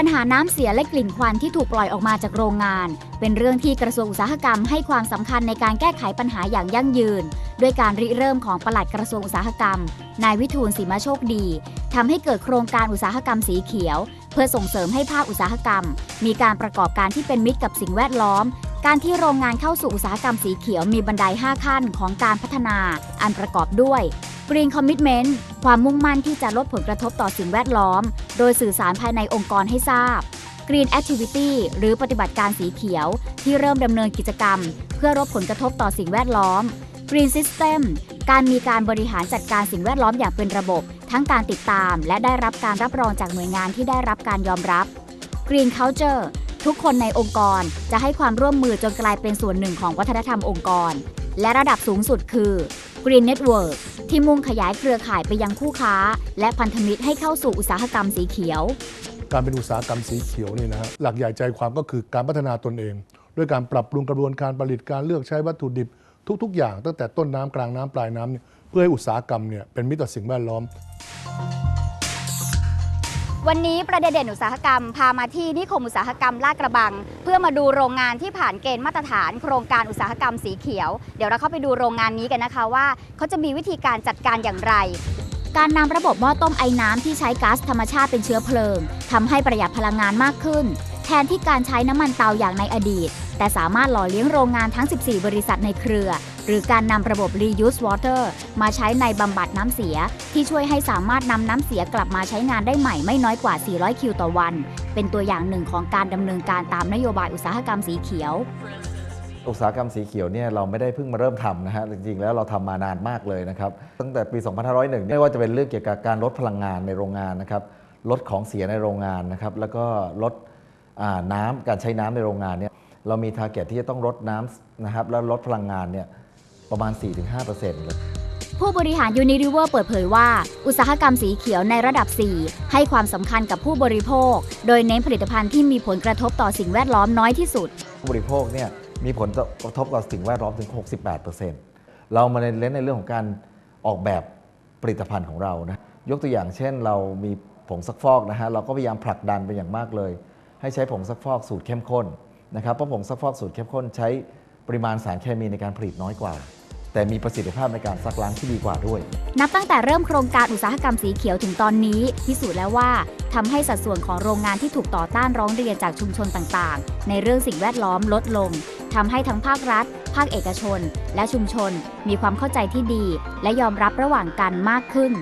ปัญหาน้ำเสียและกลิ่นควันที่ถูกปล่อยออกมาจากโรงงาน เป็นเรื่องที่กระทรวงอุตสาหกรรมให้ความสำคัญในการแก้ไขปัญหาอย่างยั่งยืน ด้วยการริเริ่มของปลัดกระทรวงอุตสาหกรรม นายวิทูลศรีมาโชคดีทำให้เกิดโครงการอุตสาหกรรมสีเขียว เพื่อส่งเสริมให้ภาคอุตสาหกรรม มีการประกอบการที่เป็นมิตรกับสิ่งแวดล้อม การที่โรงงานเข้าสู่อุตสาหกรรมสีเขียวมีบันได 5 ขั้นของการพัฒนา อันประกอบด้วย Green Commitment ความมุ่งมั่นที่จะลดผลกระทบต่อสิ่งแวดล้อม โดยสื่อสารภายในองค์กรให้ทราบ Green Activity หรือปฏิบัติการสีเขียว ที่เริ่มดำเนินกิจกรรม เพื่อลดผลกระทบต่อสิ่งแวดล้อม Green System การมีการบริหารจัดการสิ่งแวดล้อมอย่างเป็นระบบ ทั้งการติดตาม และได้รับการรับรองจากหน่วยงานที่ได้รับการยอมรับ Green Culture ทุกคนในองค์กรจะให้ความร่วมมือจนกลายเป็นส่วนหนึ่งของวัฒนธรรมองค์กร และระดับสูงสุดคือ Green Network ที่มุ่งขยายเครือข่ายไปยังคู่ค้า และพันธมิตรให้เข้าสู่อุตสาหกรรมสีเขียว การเป็นอุตสาหกรรมสีเขียวนี่นะฮะหลักใหญ่ใจความก็คือการพัฒนาตนเอง ด้วยการปรับปรุงกระบวนการผลิตการเลือกใช้วัตถุดิบทุก ๆ อย่างตั้งแต่ต้นน้ำกลางน้ำปลายน้ำเนี่ยเพื่อให้อุตสาหกรรมเนี่ยเป็นมิตรต่อสิ่งแวดล้อม วันนี้ประเด็นเด่นอุตสาหกรรมพามาที่นิคมอุตสาหกรรมลาดกระบัง เพื่อมาดูโรงงานที่ผ่านเกณฑ์มาตรฐาน โครงการอุตสาหกรรมสีเขียว เดี๋ยวเราเข้าไปดูโรงงานนี้กันนะคะว่าเขาจะมีวิธีการจัดการอย่างไร การนำระบบหม้อต้มไอ้น้ำที่ใช้ก๊าซธรรมชาติเป็นเชื้อเพลิงทำให้ประหยัดพลังงานมากขึ้น แทนที่การใช้น้ำมันเตาอย่างในอดีต แต่สามารถหล่อเลี้ยงโรงงานทั้ง 14 บริษัทในเครือ หรือการนำระบบ reuse water มาใช้ในบำบัดน้ำเสีย ที่ช่วยให้สามารถนำน้ำเสียกลับมาใช้งานได้ใหม่ไม่น้อยกว่า 400 คิวต่อวัน เป็นตัวอย่างหนึ่งของการดำเนินการตามนโยบายอุตสาหกรรมสีเขียวอุตสาหกรรมสีเขียวเนี่ยเราไม่ได้เพิ่งมาเริ่มทำนะฮะจริงๆแล้วเราทำมานานมากเลยนะครับตั้งแต่ปี 2501 ไม่ว่าจะเป็นเรื่องเกี่ยวกับการลดพลังงานในโรงงานนะครับลดของเสียในโรงงานนะครับแล้วก็ลดน้ำการใช้น้ำในโรงงานเนี่ยเรามีทาร์เก็ตที่จะต้องลดน้ำนะครับแล้วลดพลังงานเนี่ย ประมาณ 4-5%เลยผู้บริหาร Unilever เปิดเผยว่า อุตสาหกรรมสีเขียวในระดับ 4 ให้ความสำคัญกับผู้บริโภค โดยเน้นผลิตภัณฑ์ที่มีผลกระทบต่อสิ่งแวดล้อมน้อยที่สุด ผู้บริโภคเนี่ยมีผลกระทบต่อสิ่งแวดล้อมถึง 68%เรามาเน้นในเรื่องของการออกแบบผลิตภัณฑ์ของเรานะยกตัวอย่างเช่น เรามีผงซักฟอกนะฮะเราก็พยายามผลักดันไปอย่างมากเลย ให้ใช้ผงซักฟอกสูตรเข้มข้นนะครับเพราะผงซักฟอกสูตรเข้มข้นใช้ ปริมาณสารเคมีในการผลิตน้อยกว่า แต่มีประสิทธิภาพในการซักล้างที่ดีกว่าด้วย นับตั้งแต่เริ่มโครงการอุตสาหกรรมสีเขียวถึงตอนนี้ พิสูจน์แล้วว่าทำให้สัดส่วนของโรงงานที่ถูกต่อต้านร้องเรียนจากชุมชนต่างๆ ในเรื่องสิ่งแวดล้อมลดลงทำให้ทั้งภาครัฐ ภาคเอกชน และชุมชน มีความเข้าใจที่ดี และยอมรับระหว่างกันมากขึ้น